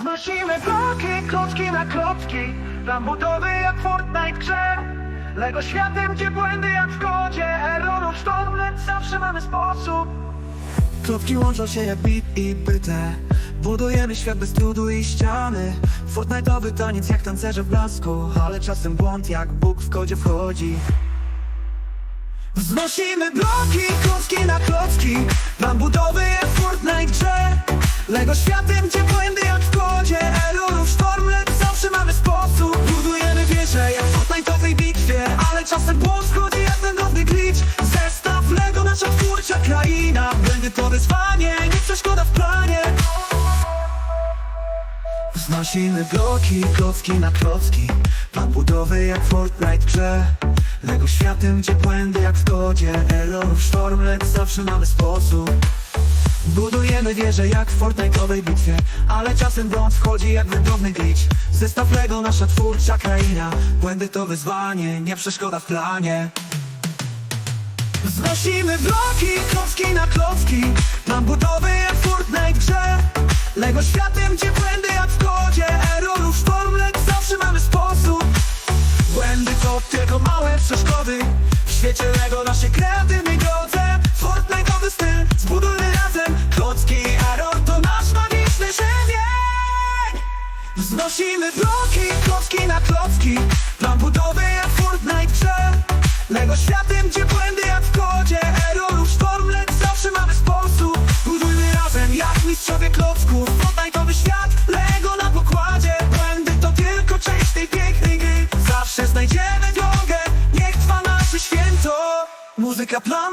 Znosimy bloki, klocki na klocki. Plan budowy jak Fortnite grze. Lego światem, gdzie błędy jak w kodzie. Errorów sztorm, lecz zawsze mamy sposób. Klocki łączą się jak bit i byte. Budujemy świat bez trudu i ściany. Fortnite'owy taniec jak tancerze w blasku. Ale czasem błąd jak Bóg w kodzie wchodzi. Wznosimy bloki, klocki na klocki. Plan budowy jak Fortnite grze. Lego światem, gdzie błędy czasem błąd wchodzi jak wędrowny glitch. Zestaw Lego, nasza twórcza kraina. Błędy to wyzwanie, nie przeszkoda w planie. Wznosimy bloki, klocki na klocki. Plan budowy jak Fortnite grze. Lego światem, gdzie błędy jak w kodzie. Errorów sztorm, lecz zawsze mamy sposób Budujemy wieże jak w Fortnite'owej bitwie Ale czasem błąd wchodzi jak wędrowny glitch Zestaw Lego, nasza twórcza kraina. Błędy to wyzwanie, nie przeszkoda w planie. Znosimy bloki, klocki na klocki. Plan budowy jak Fortnite w grze. Lego światem, gdzie błędy jak w kodzie. Errorów sztorm, lecz zawsze mamy sposób. Błędy to tylko małe przeszkody. W świecie Lego naszej kreatywnej drodze. Fortnite'owy Wznosimy bloki, klocki na klocki. Plan budowy jak Fortnite w grze. Lego światem, gdzie błędy jak w kodzie Errorów sztorm, lecz zawsze mamy sposób. Budujmy razem jak mistrzowie klocków. Fortnite'owy świat, Lego na pokładzie. Błędy to tylko część tej pięknej gry. Zawsze znajdziemy drogę, niech trwa nasze święto. Muzyka plan